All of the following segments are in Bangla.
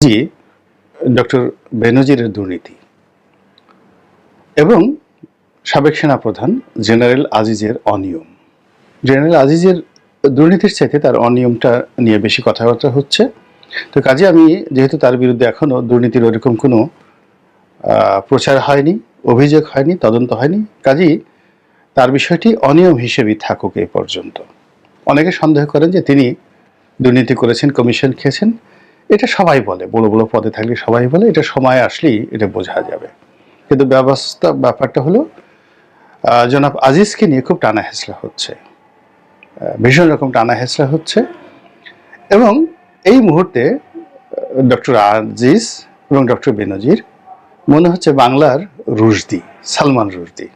জি, ডক্টর বেনজিরের দুর্নীতি। এবং সাবেক সেনাপ্রধান জেনারেল আজিজের অনিয়ম। জেনারেল আজিজের দুর্নীতির চাইতে তার অনিয়মটা নিয়ে বেশি কথাবার্তা হচ্ছে। তো কাজে আমি যেহেতু তার বিরুদ্ধে এখনও দুর্নীতির ওরকম কোনো প্রচার হয়নি, অভিযোগ হয়নি, তদন্ত হয়নি, কাজেই তার বিষয়টি অনিয়ম হিসেবেই থাকুক এ পর্যন্ত। অনেকে সন্দেহ করেন যে তিনি দুর্নীতি করেছেন, কমিশন খেয়েছেন। এটা সবাই বলে, বড় বড় পদে থাকলে সবাই বলে, এটা সময় আসলেই এটা বোঝা যাবে। কিন্তু ব্যবস্থা, ব্যাপারটা হলো জনাব আজিজকে নিয়ে খুব টানা হেসলা হচ্ছে। ভীষণ রকম টানা হেসলা হচ্ছে। এবং এই মুহূর্তে ডক্টর আজিজ এবং ডক্টর বেনজির, মনে হচ্ছে বাংলার রুশদি, সালমান রুশদি।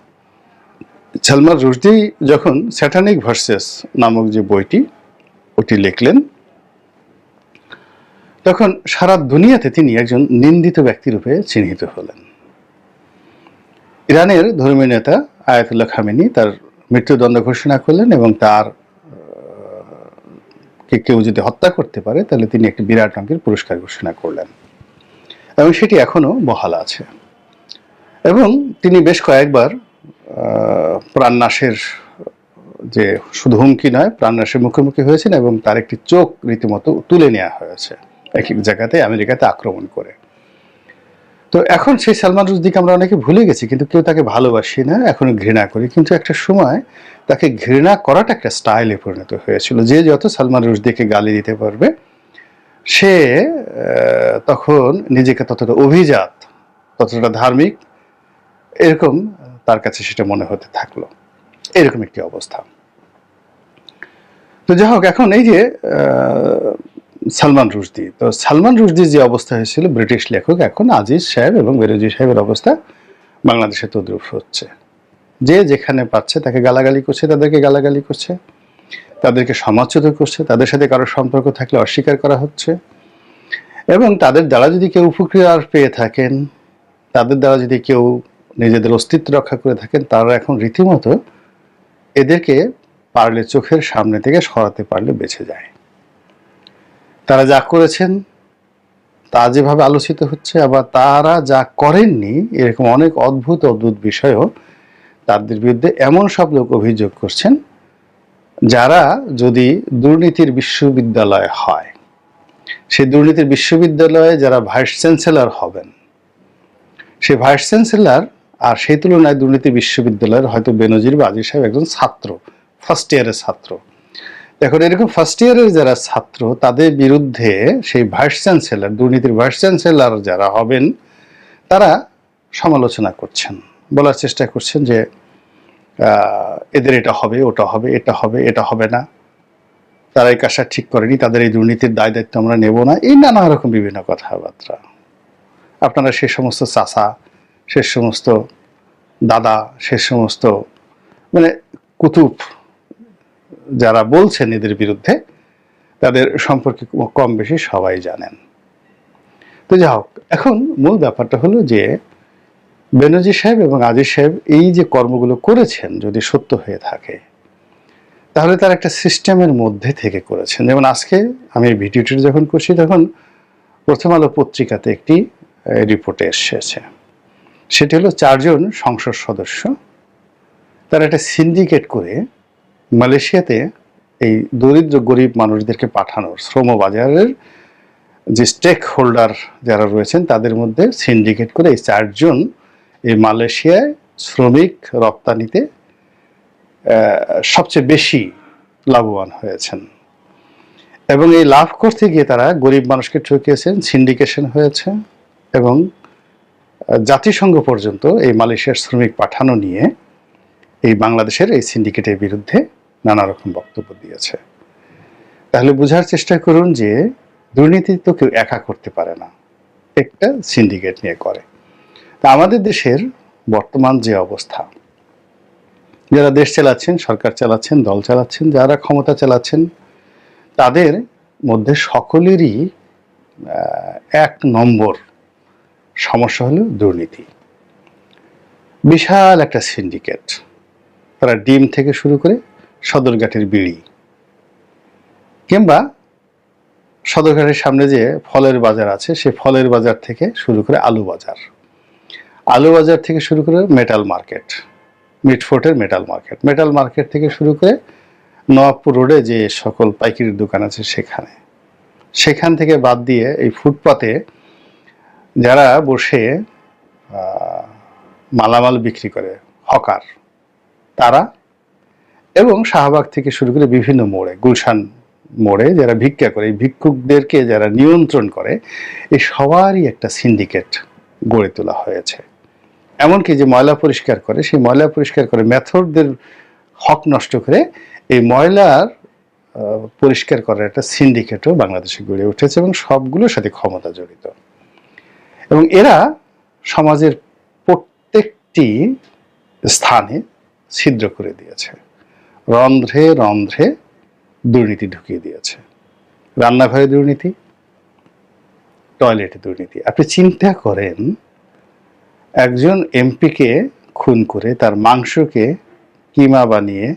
সালমান রুশদি যখন স্যাটানিক ভার্সেস নামক যে বইটি, ওটি লিখলেন তখন সারা দুনিয়াতে তিনি একজন নিন্দিত ব্যক্তিরূপে চিহ্নিত হলেন। ইরানের ধর্মীয় নেতা আয়াতুল্লাহ খামেনি তার মৃত্যুদণ্ড ঘোষণা করলেন এবং তার কে কেউ যদি হত্যা করতে পারে, তাহলে তিনি একটি বিরাট অঙ্কের পুরস্কার ঘোষণা করলেন। এবং সেটি এখনও বহাল আছে। এবং তিনি বেশ কয়েকবার প্রাণনাশের, যে শুধু হুমকি নয়, প্রাণনাশের মুখোমুখি হয়েছেন এবং তার একটি চোখ রীতিমতো তুলে নেওয়া হয়েছে। এক এক জায়গাতে আমেরিকাতে আক্রমণ করে। তো এখন সেই সালমান রুশদিকে আমরা অনেকে ভুলে গেছি, কিন্তু কেউ তাকে ভালোবাসি না, এখনও ঘৃণা করি। কিন্তু একটা সময় তাকে ঘৃণা করাটা একটা স্টাইলে পরিণত হয়েছিল। যে যত সালমান রুশদিকে গালি দিতে পারবে, সে তখন নিজেকে ততটা অভিজাত, ততটা ধার্মিক, এরকম তার কাছে সেটা মনে হতে থাকল। এরকম একটি অবস্থা। তো যাই হোক, এখন এই যে সালমান রুশদি। তো সালমান রুশদির যে অবস্থা হয়েছিল, ব্রিটিশ লেখক এখন আজিজ সাহেব এবং বেরোজি সাহেবের অবস্থা বাংলাদেশে তদ্রুপ হচ্ছে। যে যেখানে পাচ্ছে, তাকে গালাগালি করছে, তাদেরকে গালাগালি করছে, তাদেরকে সমাজচ্যুত করছে, তাদের সাথে কারোর সম্পর্ক থাকলে অস্বীকার করা হচ্ছে এবং তাদের দ্বারা যদি কেউ উপকার পেয়ে থাকেন, তাদের দ্বারা যদি কেউ নিজেদের অস্তিত্ব রক্ষা করে থাকেন, তারা এখন রীতিমতো এদেরকে পারলে চোখের সামনে থেকে সরাতে পারলে বেঁচে যায়। তারা যা করেছেন, তা যেভাবে আলোচিত হচ্ছে, আবার তারা যা করেননি, এরকম অনেক অদ্ভুত অদ্ভুত বিষয়ও তাদের বিরুদ্ধে এমন সব লোক অভিযোগ করছেন, যারা যদি দুর্নীতির বিশ্ববিদ্যালয় হয়, সেই দুর্নীতির বিশ্ববিদ্যালয়ে যারা ভাইস চ্যান্সেলর হবেন, সেই ভাইস চ্যান্সেলর আর সেই তুলনায় দুর্নীতি বিশ্ববিদ্যালয়ের হয়তো বেনজির বা আজিজ সাহেব একজন ছাত্র ফার্স্ট ইয়ারের ছাত্র। এখন এরকম ফার্স্ট ইয়ারের যারা ছাত্র, তাদের বিরুদ্ধে সেই ভাইস চ্যান্সেলর দুর্নীতির ভাইস চ্যান্সেলার যারা হবেন, তারা সমালোচনা করছেন। বলার চেষ্টা করছেন যে এদের এটা হবে, ওটা হবে, এটা হবে এটা হবে না। তারা এই কাজটা ঠিক করেনি, তাদের এই দুর্নীতির দায় দায়িত্ব আমরা নেব না। এই নানা রকম বিভিন্ন কথাবার্তা। আপনারা সে সমস্ত চাষা সে সমস্ত দাদা, সে সমস্ত মানে কুতুব যারা বলছেন এদের বিরুদ্ধে, তাদের সম্পর্কে কম বেশি সবাই জানেন। তো যা হোক, এখন মূল ব্যাপারটা হলো যে, বেনজির সাহেব এবং আজিজ সাহেব এই যে কর্মগুলো করেছেন যদি সত্য হয়ে থাকে, তাহলে তার একটা সিস্টেমের মধ্যে থেকে করেছেন। যেমন আজকে আমি এই ভিডিওটি যখন করছি, তখন প্রথম আলো পত্রিকাতে একটি রিপোর্টে এসেছে। সেটি হলো চারজন সংসদ সদস্য, তারা একটা সিন্ডিকেট করে মালয়েশিয়াতে এই দরিদ্র গরিব মানুষদেরকে পাঠানোর শ্রম বাজারের যে স্টেক হোল্ডার যারা রয়েছেন, তাদের মধ্যে সিন্ডিকেট করে এই চারজন এই মালয়েশিয়ায় শ্রমিক রপ্তানিতে সবচেয়ে বেশি লাভবান হয়েছেন। এবং এই লাভ করতে গিয়ে তারা গরিব মানুষকে ঠকিয়েছেন সিন্ডিকেশন হয়েছে এবং জাতিসংঘ পর্যন্ত এই মালয়েশিয়ার শ্রমিক পাঠানো নিয়ে এই বাংলাদেশের এই সিন্ডিকেটের বিরুদ্ধে নানা রকম বক্তব্য দিয়েছে। তাহলে বোঝার চেষ্টা করুন যে দুর্নীতি তো কেউ একা করতে পারে না, একটা সিন্ডিকেট নিয়ে করে। তা আমাদের দেশের বর্তমান যে অবস্থা, যারা দেশ চালাচ্ছেন, সরকার চালাচ্ছেন, দল চালাচ্ছেন, যারা ক্ষমতা চালাচ্ছেন, তাদের মধ্যে সকলেরই এক নম্বর সমস্যা হলো দুর্নীতি। বিশাল একটা সিন্ডিকেট তারা ডিম থেকে শুরু করে সদরঘাটের বিড়ি। কিংবা সদরঘাটের সামনে যে ফলের বাজার আছে, সে ফলের বাজার থেকে শুরু করে আলু বাজার। আলু বাজার থেকে শুরু করে মেটাল মার্কেট মিটফোর্টের মেটাল মার্কেট মেটাল মার্কেট থেকে শুরু করে নবাবপুর রোডে যে সকল পাইকারির দোকান আছে সেখানে। সেখান থেকে বাদ দিয়ে এই ফুটপাতে যারা বসে মালামাল বিক্রি করে, হকার, তারা এবং শাহবাগ থেকে শুরু করে বিভিন্ন মোড়ে, গুলশান মোড়ে যারা ভিক্ষা করে, এই ভিক্ষুকদেরকে যারা নিয়ন্ত্রণ করে, এই সবারই একটা সিন্ডিকেট গড়ে তোলা হয়েছে। এমনকি যে ময়লা পরিষ্কার করে, সেই ময়লা পরিষ্কার করে মেথডদের হক নষ্ট করে এই ময়লার পরিষ্কার করার একটা সিন্ডিকেটও বাংলাদেশে গড়ে উঠেছে এবং সবগুলোর সাথে ক্ষমতা জড়িত। এবং এরা সমাজের প্রত্যেকটি স্থানে ছিদ্র করে দিয়েছে। রন্ধ্রে রন্ধ্রে দুর্নীতি ঢুকিয়ে দিয়েছে। রান্নাঘরে দুর্নীতি, টয়লেটে দুর্নীতি। আপনি চিন্তা করেন, একজন এমপিকে খুন করে তার মাংসকে কিমা বানিয়ে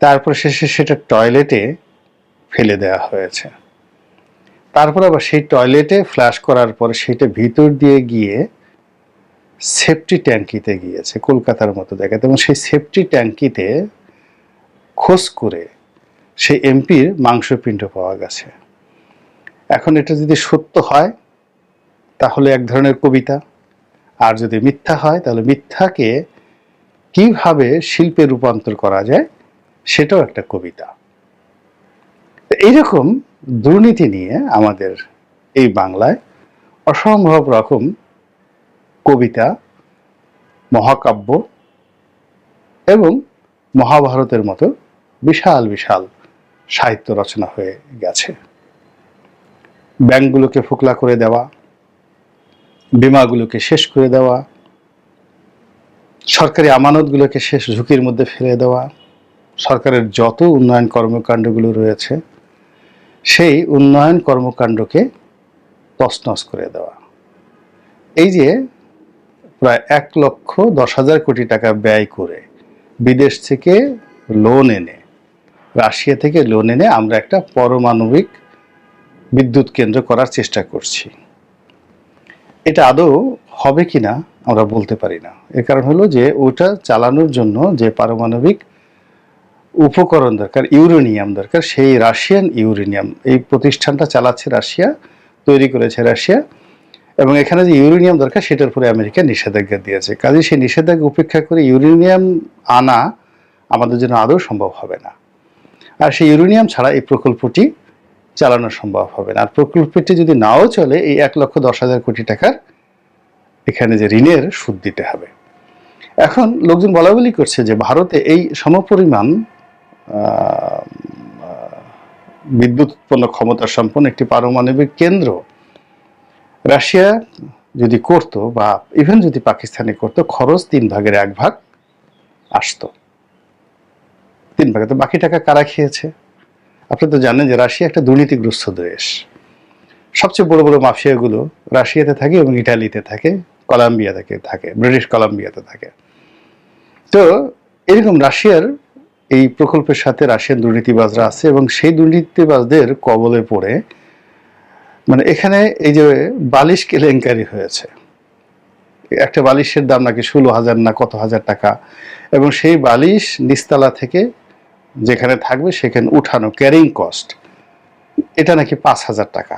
তারপর শেষে সেটা টয়লেটে ফেলে দেওয়া হয়েছে। তারপর আবার সেই টয়লেটে ফ্ল্যাশ করার পর সেটা ভিতর দিয়ে গিয়ে সেফটি ট্যাঙ্কিতে গিয়েছে, কলকাতার মতো জায়গাতে এবং সেই সেফটি ট্যাঙ্কিতে খোঁজ করে সেই এমপির মাংসপিণ্ড পাওয়া গেছে। এখন এটা যদি সত্য হয়, তাহলে এক ধরনের কবিতা। আর যদি মিথ্যা হয়, তাহলে মিথ্যাকে কীভাবে শিল্পে রূপান্তর করা যায়, সেটাও একটা কবিতা। এইরকম দুর্নীতি নিয়ে আমাদের এই বাংলায় অসম্ভব রকম কবিতা, মহাকাব্য এবং মহাভারতের মতো বিশাল বিশাল সাহিত্য রচনা হয়ে গেছে। ব্যাংকগুলোকে ফোকলা করে দেওয়া, বিমাগুলোকে শেষ করে দেওয়া, সরকারি আমানতগুলোকে শেষ ঝুঁকির মধ্যে ফেলে দেওয়া, সরকারের যত উন্নয়ন কর্মকাণ্ডগুলো রয়েছে, সেই উন্নয়ন কর্মকাণ্ডকে তছনছ করে দেওয়া। এই যে প্রায় এক লক্ষ দশ হাজার কোটি টাকা ব্যয় করে বিদেশ থেকে লোন এনে রাশিয়া থেকে লোন এনে আমরা একটা পারমাণবিক বিদ্যুৎ কেন্দ্র করার চেষ্টা করছি। এটা আদৌ হবে কিনা আমরা বলতে পারি না। এর কারণ হলো যে ওটা চালানোর জন্য যে পারমাণবিক উপকরণ দরকার, ইউরেনিয়াম দরকার, সেই রাশিয়ান ইউরেনিয়াম, এই প্রতিষ্ঠানটা চালাচ্ছে রাশিয়া, তৈরি করেছে রাশিয়া, এবং এখানে যে ইউরেনিয়াম দরকার, সেটার উপরে আমেরিকা নিষেধাজ্ঞা দিয়েছে। কাজে সেই নিষেধাজ্ঞা উপেক্ষা করে ইউরেনিয়াম আনা আমাদের জন্য আদৌ সম্ভব হবে না। আর সেই ইউরেনিয়াম ছাড়া এই প্রকল্পটি চালানো সম্ভব হবে না। আর প্রকল্পটি যদি নাও চলে, এই এক লক্ষ দশ হাজার কোটি টাকার এখানে যে ঋণের সুদ দিতে হবে। এখন লোকজন বলা বলি করছে যে ভারতে এই সমপরিমাণ বিদ্যুৎ উৎপন্ন ক্ষমতা সম্পন্ন একটি পারমাণবিক কেন্দ্র রাশিয়া যদি করত বা ইভেন যদি পাকিস্তানে করতো, খরচ তিন ভাগের এক ভাগ আসতো। তিন ভাগে। তো বাকি টাকা কারা খেয়েছে? আপনি তো জানেন যে রাশিয়া একটা দুর্নীতিগ্রস্ত দেশ। সবচেয়ে বড় বড় মাফিয়াগুলো রাশিয়াতে থাকে এবং ইটালিতে থাকে, কলম্বিয়াতে থাকে, ব্রিটিশ কলাম্বিয়াতে থাকে। তো এরকম রাশিয়ার এই প্রকল্পের সাথে রাশিয়ান দুর্নীতিবাজরা আছে এবং সেই দুর্নীতিবাজদের কবলে পড়ে মানে এখানে এই যে বালিশ কেলেঙ্কারি হয়েছে। একটা বালিশের দাম নাকি ষোলো হাজার না কত হাজার টাকা। এবং সেই বালিশ নিস্তালা থেকে যেখানে থাকবে সেখানে উঠানো ক্যারিং কস্ট এটা নাকি পাঁচ হাজার টাকা।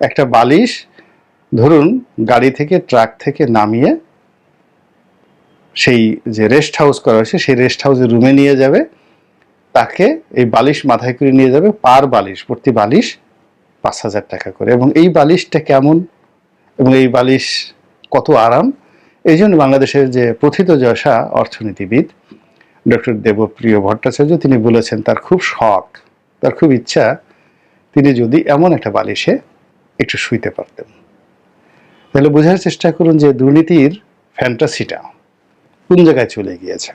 একটা বালিশ, ধরুন গাড়ি থেকে, ট্রাক থেকে নামিয়ে সেই যে রেস্ট হাউস করা হয়েছে, সেই রেস্ট হাউসে রুমে নিয়ে যাবে। তাকে এই বালিশ মাথায় করে নিয়ে যাবে, পার বালিশ, প্রতি বালিশ পাঁচ হাজার টাকা করে। এবং এই বালিশটা কেমন? এবং এই বালিশ কত আরাম? এই জন্য বাংলাদেশের যে প্রথিত যশা অর্থনীতিবিদ ডক্টর দেবপ্রিয় ভট্টাচার্য, তিনি বলেছেন, তার খুব শখ, তার খুব ইচ্ছা, তিনি যদি এমন একটা বালিশে একটু শুইতে পারতেন। তাহলে বোঝার চেষ্টা করুন যে দুর্নীতির ফ্যান্টাসিটা কোন জায়গায় চলে গিয়েছে।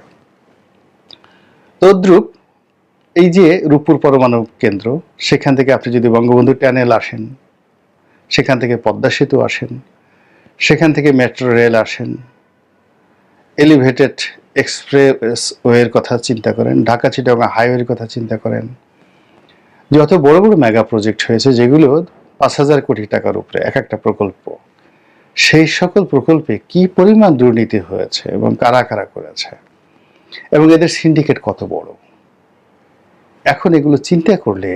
তদ্রূপ, এই যে রূপপুর পরমাণু কেন্দ্র, সেখান থেকে আপনি যদি বঙ্গবন্ধু ট্যানেল আসেন, সেখান থেকে পদ্মা সেতু আসেন, সেখান থেকে মেট্রো রেল আসেন, এলিভেটেড এক্সপ্রেস ওয়ের কথা চিন্তা করেন, ঢাকা চিটাগাং হাইওয়ের কথা চিন্তা করেন যত বড় বড় মেগা প্রজেক্ট হয়েছে যেগুলো পাঁচ হাজার কোটি টাকার উপরে এক একটা প্রকল্প। সেই সকল প্রকল্পে কি পরিমাণ দুর্নীতি হয়েছে এবং কারা কারা করেছে? এবং এদের সিন্ডিকেট কত বড়? এখন এগুলো চিন্তা করলে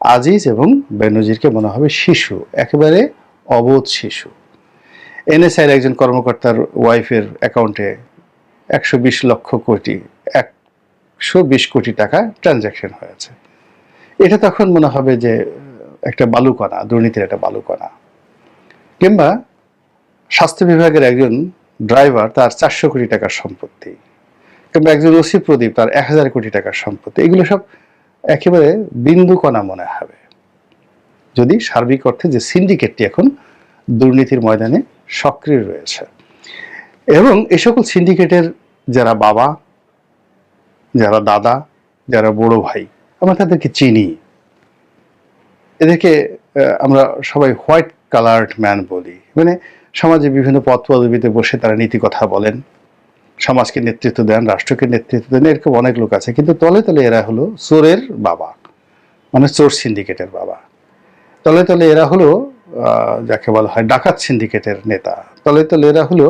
আজিজ এবং বেনজিরকে মনে হবে শিশু, একেবারে অবোধ শিশু। এনএসআইয়ের একজন কর্মকর্তার ওয়াইফের অ্যাকাউন্টে একশো বিশ লক্ষ কোটি, একশো বিশ কোটি টাকা ট্রানজ্যাকশন হয়েছে। এটা তখন মনে হবে যে একটা বালুকণা, দুর্নীতির একটা বালুকণা। কিংবা স্বাস্থ্য বিভাগের একজন ড্রাইভার তার চারশো কোটি টাকার সম্পত্তি, কিংবা একজন ওসি প্রদীপ তার এক হাজার কোটি টাকার সম্পত্তি। এগুলো সব একেবারে বিন্দু কণা মনে হবে। যদি সার্বিক অর্থে যে সিন্ডিকেটটি এখন দুর্নীতির ময়দানে সক্রিয় রয়েছে। এবং এ সকল সিন্ডিকেটের যারা বাবা, যারা দাদা, যারা বড় ভাই, আমরা তাদেরকে চিনি। এদেরকে আমরা সবাই হোয়াইট কালার্ড ম্যান বলি। মানে সমাজে বিভিন্ন পদ পদবিতে বসে তারা নীতি কথা বলেন, সমাজকে নেতৃত্ব দেন, রাষ্ট্রকে নেতৃত্ব দেন, এরকম অনেক লোক আছে। কিন্তু তলে তলে এরা হলো চোরের বাবা মানে চোর সিন্ডিকেটের বাবা। তলে তলে এরা হলো যাকে বলা হয় ডাকাত সিন্ডিকেটের নেতা। তলে তলে এরা হলো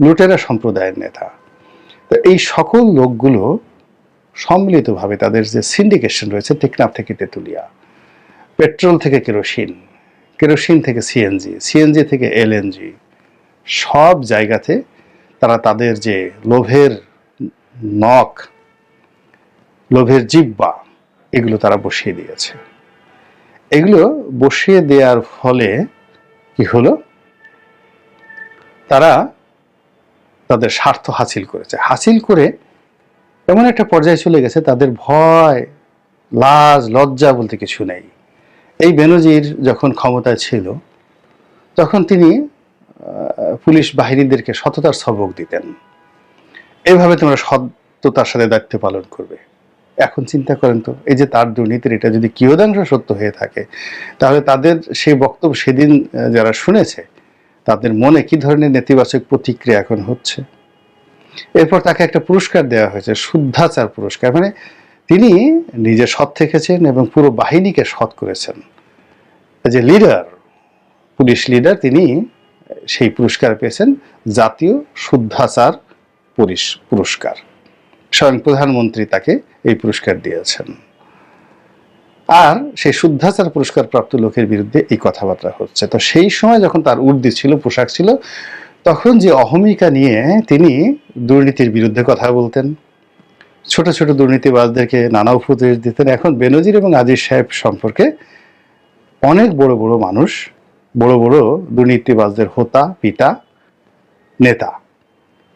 লুটেরা সম্প্রদায়ের নেতা। তো এই সকল লোকগুলো সম্মিলিতভাবে তাদের যে সিন্ডিকেশন রয়েছে টেকনাফ থেকে তেঁতুলিয়া, পেট্রোল থেকে কেরোসিন কেরোসিন থেকে সিএনজি সিএনজি থেকে এলএনজি সব জায়গাতে তারা তাদের যে লোভের নখ, লোভের জিব্বা এগুলো তারা বসিয়ে দিয়েছে। এগুলো বসিয়ে দেওয়ার ফলে কি হলো? তারা তাদের স্বার্থ হাসিল করেছে। হাসিল করে এমন একটা পর্যায়ে চলে গেছে, তাদের ভয়, লাজ, লজ্জা বলতে কিছু নেই। এই বেনজির যখন ক্ষমতায় ছিল, তখন তিনি পুলিশ বাহিনীদেরকে সততার সবক দিতেন। এভাবে তোমরা সত্যতার সাথে দায়িত্ব পালন করবে। এখন চিন্তা করেন তো, এই যে তার দুর্নীতির এটা যদি কিয়দাংশ সত্য হয়ে থাকে, তাহলে তাদের সেই বক্তব্য সেদিন যারা শুনেছে তাদের মনে কি ধরনের নেতিবাচক প্রতিক্রিয়া এখন হচ্ছে? এরপর তাকে একটা পুরস্কার দেওয়া হয়েছে, শুদ্ধাচার পুরস্কার। মানে তিনি নিজে সৎ থেকেছেন এবং পুরো বাহিনীকে সৎ করেছেন। যে লিডার, পুলিশ লিডার, তিনি সেই পুরস্কার পেয়েছেন, জাতীয় শুদ্ধাচার পুলিশ পুরস্কার। স্বয়ং প্রধানমন্ত্রী তাকে এই পুরস্কার দিয়েছেন। আর সেই শুদ্ধাচার পুরস্কার প্রাপ্ত লোকের বিরুদ্ধে এই কথাবার্তা হচ্ছে। তো সেই সময় যখন তার উর্দি ছিল, পোশাক ছিল, তখন যে অহমিকা নিয়ে তিনি দুর্নীতির বিরুদ্ধে কথা বলতেন। ছোট ছোট দুর্নীতিবাজদেরকে নানা উপদেশ দিতেন। এখন বেনজির এবং আজিজ সাহেব সম্পর্কে অনেক বড় বড় মানুষ, বড় বড় দুর্নীতিবাজদের হোতা, পিতা, নেতা,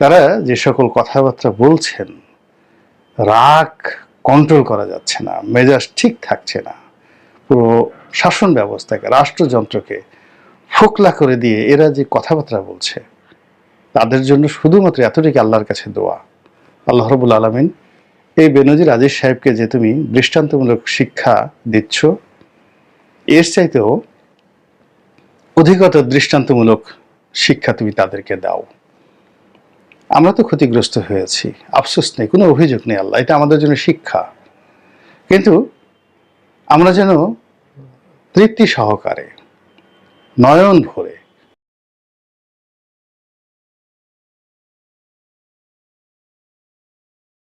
তারা যে সকল কথাবার্তা বলছেন, রাগ কন্ট্রোল করা যাচ্ছে না, মেজাজ ঠিক থাকছে না। পুরো শাসন ব্যবস্থাকে, রাষ্ট্রযন্ত্রকে ফোকলা করে দিয়ে এরা যে কথাবার্তা বলছে, তাদের জন্য শুধুমাত্র এতটুকু আল্লাহর কাছে দোয়া। আল্লাহ রবুল আলমিন এই বেনজির আজিজ সাহেবকে যে তুমি দৃষ্টান্তমূলক শিক্ষা দিচ্ছ, এর চাইতেও অধিকতর দৃষ্টান্তমূলক শিক্ষা তুমি তাদেরকে দাও। আমরা তো ক্ষতিগ্রস্ত হয়েছি। আফসোস নেই, কোনো অভিযোগ নেই আল্লাহ, এটা আমাদের জন্য শিক্ষা। কিন্তু আমরা যেন তৃপ্তি সহকারে, নয়ন ভরে